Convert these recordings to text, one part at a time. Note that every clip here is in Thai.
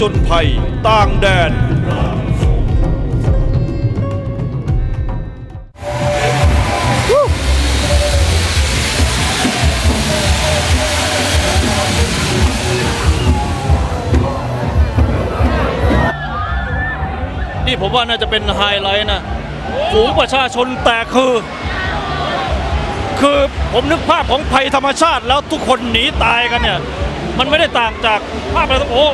จญภัยต่างแดน นี่ผมว่าน่าจะเป็นไฮไลท์นะฝูงประชาชนแต่คือ คือผมนึกภาพของภัยธรรมชาติแล้วทุกคนหนีตายกันเนี่ย มันไม่ได้ต่างจากภาพอะไรทั้งโอ้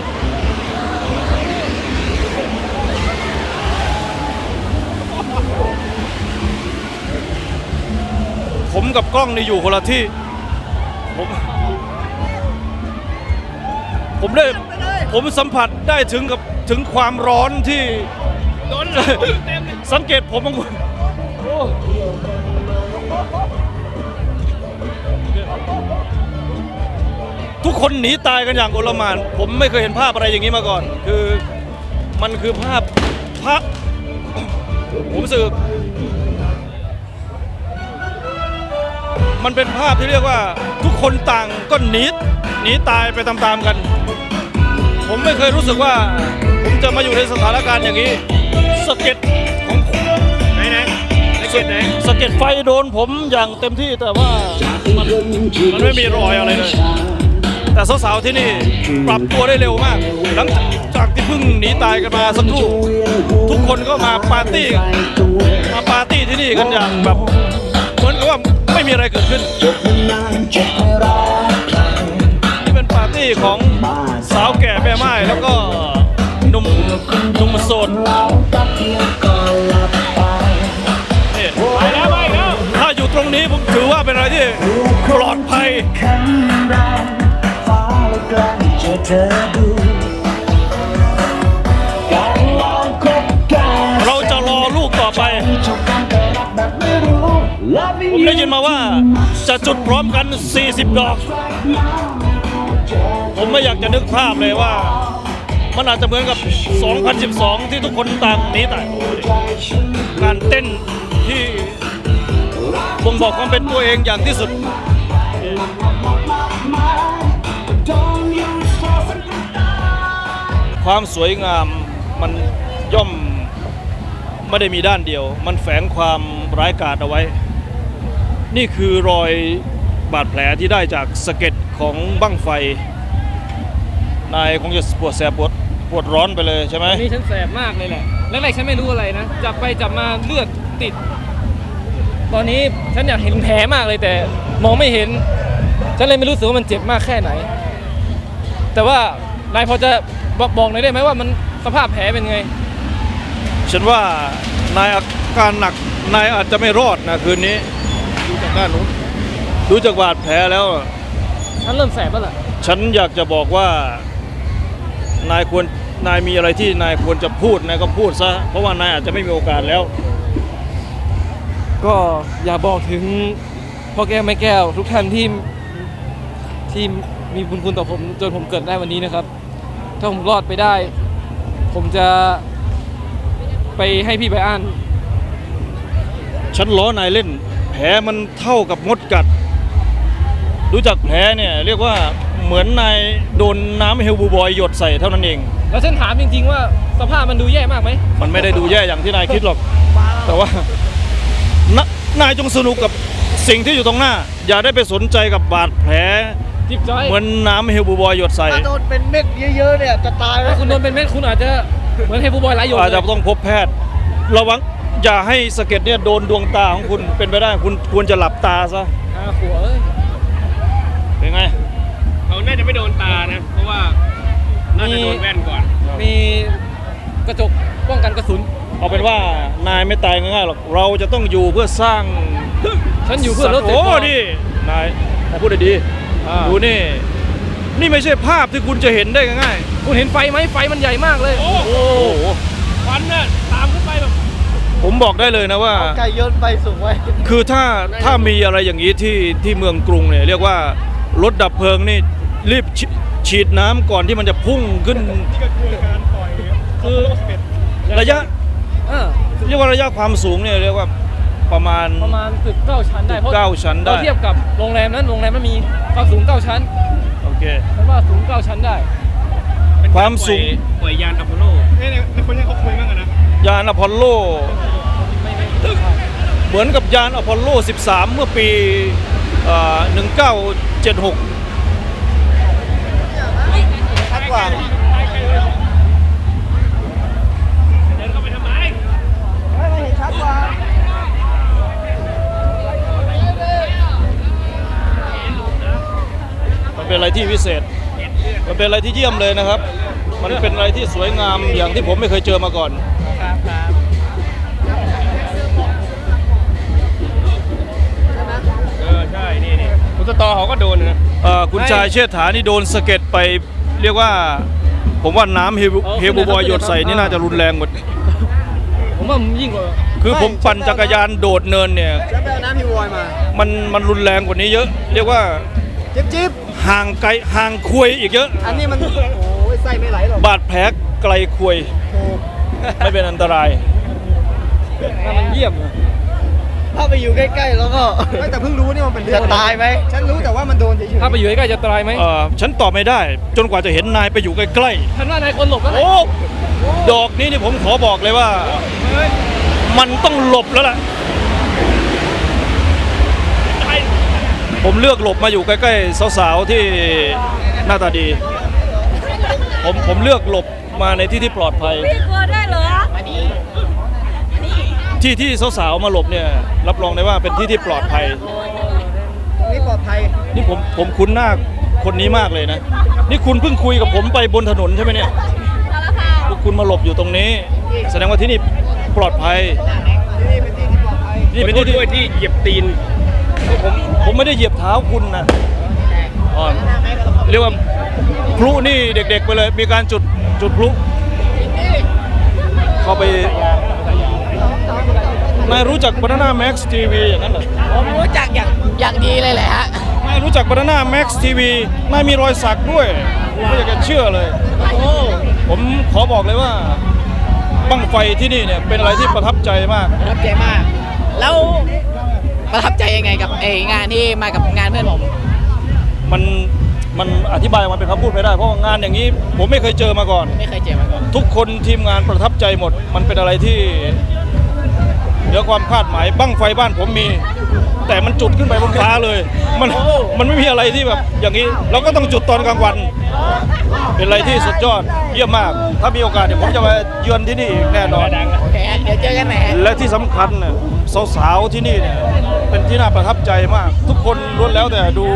ผมกับกล้องนี่อยู่คนละที่ ผมผมได้ผมสัมผัสได้ถึงกับถึงความร้อนที่สังเกตผมบางคนโอ้ทุกคนหนีตายกันอย่างโอลหมาน ผมไม่เคยเห็นภาพอะไรอย่างนี้มาก่อน คือมันคือภาพภาพผมรู้สึก มันเป็นภาพที่เรียกว่าทุกคนต่างก็หนีหนีตายไปตามๆกัน ผมไม่เคยรู้สึกว่า ผมจะมาอยู่ในสถานการณ์อย่างนี้สะเก็ดของไหนไหนไอ้เกตไหนสะเก็ดไฟโดนผมอย่างเต็มที่แต่ว่ามันมันไม่มีรอยอะไรเลยแต่สาวๆที่นี่ปรับตัวได้เร็วมาก หลังจากที่เพิ่งหนีตายกันมาสักครู่ทุกคนก็มาปาร์ตี้มาปาร์ตี้ที่นี่กันอย่างแบบ ไม่มีอะไรเกิดขึ้น นี่เป็นปาร์ตี้ของสาวแก่แม่ไม้แล้วก็หนุ่มหนุ่มโสดนี่ไปแล้วไปแล้วถ้าอยู่ตรงนี้ผมถือว่าเป็นอะไรที่ปลอดภัยเรา ผมได้ยินมาว่าจะจุดพร้อมกัน 40 ดอก ผมไม่อยากจะนึกภาพเลยว่า มันอาจจะเหมือนกับ 2012 ที่ทุกคนต่างหนี้ตายการเต้นที่บ่งบอกความเป็นตัวเองอย่างที่สุด ความสวยงามมันย่อมไม่ได้มีด้านเดียว มันแฝงความร้ายกาจเอาไว้ นี่คือรอยบาดแผลที่ได้จากสะเก็ดของบั้งไฟ นายคงจะปวดแสบปวดปวดร้อนไปเลยใช่ไหมนี่ฉันแสบมากเลยแหละแรกๆฉันไม่รู้อะไรนะ จับไปจับมาเลือดติด ตอนนี้ฉันอยากเห็นแผลมากเลยแต่มองไม่เห็น ฉันเลยไม่รู้สึกว่ามันเจ็บมากแค่ไหน แต่ว่านายพอจะบอกบอกหน่อยได้ไหมว่ามันสภาพแผลเป็นไง ฉันว่านายอาการหนักนายอาจจะไม่รอดนะคืนนี้ ดูจากด้านนู้นดูจากบาดแผลแล้วฉันเริ่มแสบแล้วล่ะฉันอยากจะบอกว่า นายควรนายมีอะไรที่นายควรจะพูดนายก็พูดซะเพราะว่านายอาจจะไม่มีโอกาสแล้ว ก็อยากบอกถึงพ่อแก้วแม่แก้ว ทุกท่านที่ที่มีบุญคุณต่อผมจนผมเกิดได้วันนี้นะครับ ถ้าผมรอดไปได้ ผมจะไปให้พี่ไปอ่านฉันล้อนายเล่นแผลมันเท่ากับมดกัด รู้จักแผลเนี่ยเรียกว่าเหมือนนายโดนน้ำเฮลบูบอยหยดใส่เท่านั้นเอง แล้วฉันถามจริงๆว่าสภาพมันดูแย่มากไหมมันไม่ได้ดูแย่อย่างที่นายคิดหรอก แต่ว่านนายจงสนุกกับสิ่งที่อยู่ตรงหน้า อย่าได้ไปสนใจกับบาดแผล จิบจอยเหมือนน้ำเฮลบูบอยหยดใส่ถ้าโดนเป็นเม็ดเยอะๆเนี่ยจะตายแล้ถ้าวคุณโดนเป็นเม็ดคุณอาจจะเหมือนเฮฟูบอยไหลหยดอาจจะเลยต้องพบแพทย์ระวัง อย่าให้สะเก็ดเนี่ยโดนดวงตาของคุณเป็นไปได้คุณควรจะหลับตาซะอาขัวเอ้ยเป็นไง เขาน่าจะไม่โดนตานะ เพราะว่าน่าจะโดนแว่นก่อน มีกระจกป้องกันกระสุน เอาเป็นว่านายไม่ตายง่ายๆหรอกเราจะต้องอยู่เพื่อสร้างฉันอยู่เพื่อรถเสร็จโอ้ก่อนนี่นายมาพูดดีอ่าๆดูนี่ นี่ไม่ใช่ภาพที่คุณจะเห็นได้ง่ายคุณเห็นไฟไหมไฟมันใหญ่มากเลยๆโอ้โหควันน่ะตามขึ้นไปแบบ ผมบอกได้เลยนะว่า ไก่โยนไปสูงไว้ คือถ้าถ้ามีอะไรอย่างนี้ที่ที่เมืองกรุงเนี่ยเรียกว่ารถดับเพลิงนี่รีบฉฉีดน้ำก่อนที่มันจะพุ่งขึ้นคือ ระยะเออเรียกว่าระยะความสูงเนี่ยเรียกว่าประมาณ ประมาณตึกเก้าชั้นได้เพราะเก้าชั้นได้ เราเทียบกับโรงแรมนั้นโรงแรมมันมีความสูงเก้าชั้นโอเคฉันว่าสูงเก้าชั้นได้เป็นความสูง ปล่อยยานอพอลโล เอ้ยในคนนี้เขาคุยมั้งอะนะ ยานอพอลโล เหมือนกับยานอพอลโล 13 เมื่อปีเอ่อ1976ชัดกว่าเดินเข้าไปทำไมไม่เห็นชัดกว่ามันเป็นอะไรที่วิเศษ มันเป็นอะไรที่เยี่ยมเลยนะครับ มันเป็นอะไรที่สวยงามอย่างที่ผมไม่เคยเจอมาก่อน คุณสตอเขาก็โดนนะเอ่อคุณชายเชษฐานี่โดนสะเก็ดไปเรียกว่า ผมว่าน้ำเฮบูอ๋อเฮบูบอยหยดใส่นี่น่าจะรุนแรงหมด ผมว่ามันยิ่งกว่าคือผมปั่นจักรยานโดดเนินเนี่ย แล้วไปเอาน้ำฮิวอยมา มันมันรุนแรงกว่านี้เยอะ เรียกว่าจิ๊บจิ๊บห่างไกลห่างคุยอีกเยอะ อันนี้มัน โอ้ยไส้ไม่ไหลหรอกบาดแผลไกลคุยถูกไม่เป็นอันตรายถ้ามันเยี่ยมอะ ถ้าไปอยู่ใกล้ๆแล้วก็ ไม่แต่เพิ่งรู้นี่มันเป็นจะตายไหม ฉันรู้แต่ว่ามันโดนเฉยๆถ้าไปอยู่ใกล้ๆจะตายไหมเอ่อฉันตอบไม่ได้ จนกว่าจะเห็นนายไปอยู่ใกล้ท่านว่านายคนหลบแล้วๆแหละโอ้ดอกนี้นี่ผมขอบอกเลยว่ามันต้องหลบแล้วล่ะผมเลือกหลบมาอยู่ใกล้ๆสาวๆที่หน้าตาดี ผมผมเลือกหลบมาในที่ที่ปลอดภัย พี่กลัวได้เหรอ ที่ที่สาวๆมาหลบเนี่ยรับรองได้ว่าเป็นที่ที่ปลอดภัย ตรงนี้ปลอดภัยนี่ผมผมคุ้นหน้าคนนี้มากเลยนะ นี่คุณเพิ่งคุยกับผมไปบนถนนใช่ไหมเนี่ยสารภาพพวกคุณมาหลบอยู่ตรงนี้ แสดงว่าที่นี่ปลอดภัยที่นี่เป็นที่ที่ปลอดภัยนี่นี่เป็เป็นนที่ด้วยที่ที่เหยียบตีน ผมผมไม่ได้เหยียบเท้าคุณนะอ๋อเรียกว่าพลุนี่เด็กๆไปเลย มีการจุดจุดพลุเข้าไป นายรู้จัก Banana Max TV อย่างนั้นเหรอผมรู้จักอย่างอย่างดีเลยแหละฮะนายรู้จัก Banana Max TV นายมีรอยสักด้วยผมไม่อยากจะเชื่อเลย ผมขอบอกเลยว่า บั้งไฟที่นี่เนี่ยเป็นอะไรที่ประทับใจมากประทับใจมาก แล้วประทับใจยังไงกับเองานที่มากับงานเพื่อนผม มันมันอธิบายออกมาเป็นคำพูดไม่ได้เพราะว่างานอย่างนี้ ผมไม่เคยเจอมาก่อน ไม่เคยเจอมาก่อน ทุกคนทีมงานประทับใจหมด มันเป็นอะไรที่เห นือความคาดหมายบั้งไฟบ้านผมมี แต่มันจุดขึ้นไปบนฟ้าเลย มันมันไม่มีอะไรที่แบบอย่างนี้เราก็ต้องจุดตอนกลางวัน เป็นอะไรที่สุดยอดเยี่ยมมาก ถ้ามีโอกาสเดี๋ยวผมจะมาเยือนที่นี่อีกแน่นอน โอเคฮะเดี๋ยวเจอกันใหม่ฮะและที่สำคัญน่ะสาวๆที่นี่เนี่ยเป็นที่น่าประทับใจมาก ทุกคนล้วนแล้วแต่ดู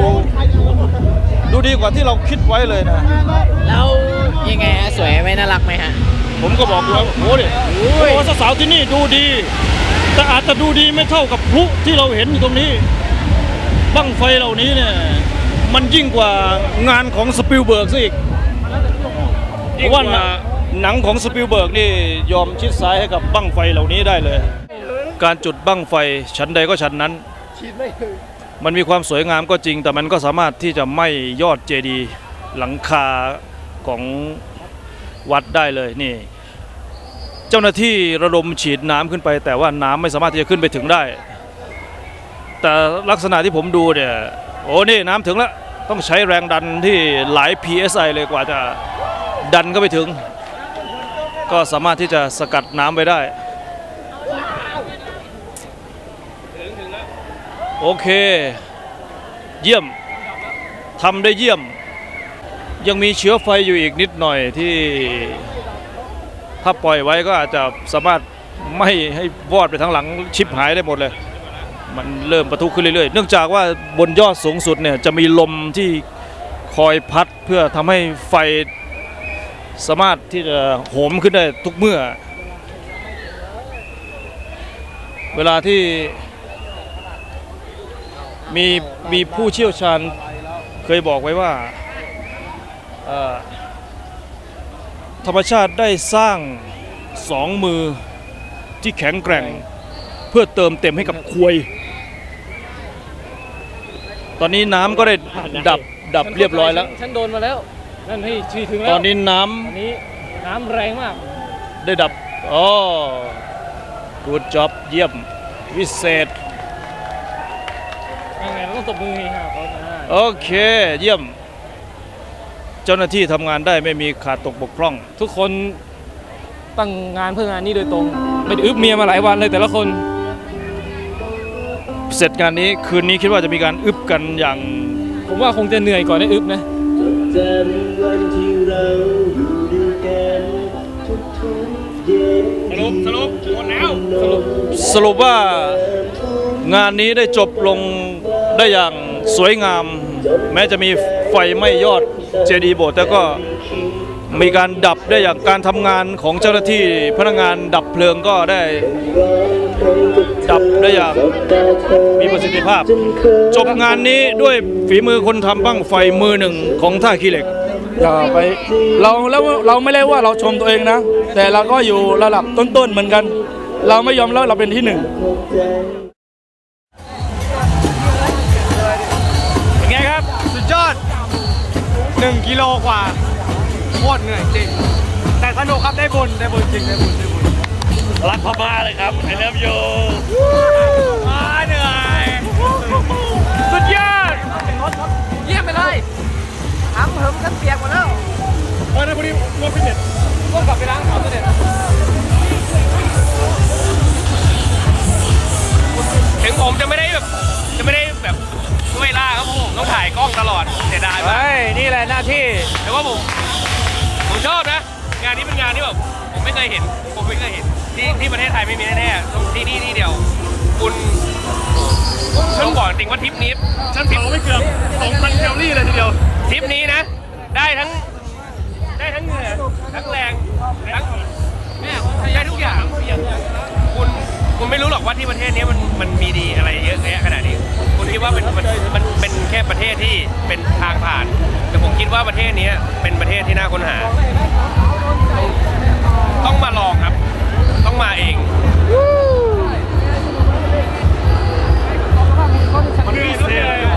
ดูดีกว่าที่เราคิดไว้เลยนะ แล้วยังไงฮะสวยไหมน่ารักไหมฮะ ผมก็บอกเลยว่าโอ้โหเนี่ยโอ้โหสาวๆที่นี่ดูดี แต่อาจจะดูดีไม่เท่ากับพลุที่เราเห็นอยู่ตรงนี้ บั้งไฟเหล่านี้เนี่ย มันยิ่งกว่างานของสปิลเบิร์กซะอีกเพราะว่าหนังหนังของสปิลเบิร์กนี่ยอมชิดซ้ายให้กับบั้งไฟเหล่านี้ได้เลย การจุดบั้งไฟชั้นใดก็ชั้นนั้น มันมีความสวยงามก็จริง แต่มันก็สามารถที่จะไหม้ยอดเจดีย์หลังคาของวัดได้เลยนี่ เจ้าหน้าที่ระดมฉีดน้ำขึ้นไป แต่ว่าน้ำไม่สามารถที่จะขึ้นไปถึงได้ แต่ลักษณะที่ผมดูเนี่ยโอ้นี่น้ำถึงแล้วต้องใช้แรงดันที่หลาย psi เลยกว่าจะดันเข้าไปถึง ก็สามารถที่จะสกัดน้ำไว้ได้ โอเค เยี่ยมทำได้เยี่ยม ยังมีเชื้อไฟอยู่อีกนิดหน่อยที่ ถ้าปล่อยไว้ก็อาจจะสามารถไม่ให้วอดไปทั้งหลังชิบหายได้หมดเลย มันเริ่มประทุขึ้นเรื่อยๆ เนื่องจากว่าบนยอดสูงสุดเนี่ยจะมีลมที่คอยพัดเพื่อทำให้ไฟสามารถที่จะโหมขึ้นได้ทุกเมื่อ เวลาที่มีมีผู้เชี่ยวชาญเคยบอกไว้ว่าเอ่อ ธรรมชาติได้สร้างสองมือที่แข็งแกร่ง เพื่อเติมเต็มให้กับควย ตอนนี้น้ำก็ได้ดับดับเรียบร้อยแล้ว ฉันโดนมาแล้ว นั่นให้ชีถึงแล้วตอนนี้น้อันนี้น้ำแรงมากำได้ดับอ๋อ good job เยี่ยม วิเศษ ยังไงเราต้องตบมือให้ค่ะเขานะโอเค เยี่ยม เจ้าหน้าที่ทำงานได้ไม่มีขาดตกบกพร่อง ทุกคนตั้งงานเพื่องานนี้โดยตรง ไม่ได้อึบเมียมาหลายวันเลยแต่ละคน เสร็จงานนี้คืนนี้คิดว่าจะมีการอึบกันอย่าง ผมว่าคงจะเหนื่อยก่อนได้อึบนะสรุปสรุปหมดแล้วสรุปว่างานนี้ได้จบลงได้อย่างสวยงาม แม้จะมีไฟไหม้ยอด เจดีย์โบสถ์แต่ก็มีการดับได้อย่างการทำงานของเจ้าหน้าที่พนักงานดับเพลิงก็ได้ ดับได้อย่างมีประสิทธิภาพ จบงานนี้ด้วยฝีมือคนทำบ้างไฟมือหนึ่งของท่าขี้เหล็กอย่าไปเราแล้วเราไม่ได้ว่าเราชมตัวเองนะ แต่เราก็อยู่ระดับต้นๆเหมือนกัน เราไม่ยอมแล้วเราเป็นที่หนึ่ง 1กิโลกว่าโคตรเหนื่อยจริง แต่สนุกครับได้บุญได้บุญจริงได้บุญได้บุญรักพม่าเลยครับไอเลิฟยูอ่าเหนื่อยสุดยอดเยี่ยมไปเลยถามเหิมกันเปียกหมดแล้วเออนะพอดีรถฟิตเนสก็กลับไปล้างขาตัวเนี่ยถึงผมจะไม่ได้แบบจะไม่ได้แบบ ช่วยล่าครับผมต้องถ่ายกล้องตลอดเสียดายมากเฮ้ย นี่แหละหน้าที่ แต่ว่าผมผมชอบนะ งานนี้เป็นงานที่แบบผมไม่เคยเห็น ผมไม่เคยเห็น ที่ที่ประเทศไทยไม่มีแน่ๆตรงที่นี่ที่เดียว คุณต้องบอกจริงว่าทริปนี้ฉันเผาไม่เกือบ2,000แคลอรี่เลยทีเดียวทริปนี้นะ ได้ทั้ง ได้ทั้งเหงื่อทั้งแรงทั้งเนี่ยได้ทุกอย่างคุณ คุณไม่รู้หรอกว่าที่ประเทศนี้มันมันมีดีอะไรเยอะแยะขนาดนี้ คุณคิดว่าเป็นมันมันเป็นแค่ประเทศที่เป็นทางผ่าน แต่ผมคิดว่าประเทศนี้เป็นประเทศที่น่าค้นหา ต้องมาลองครับ ต้องมาเองมันพิเศษ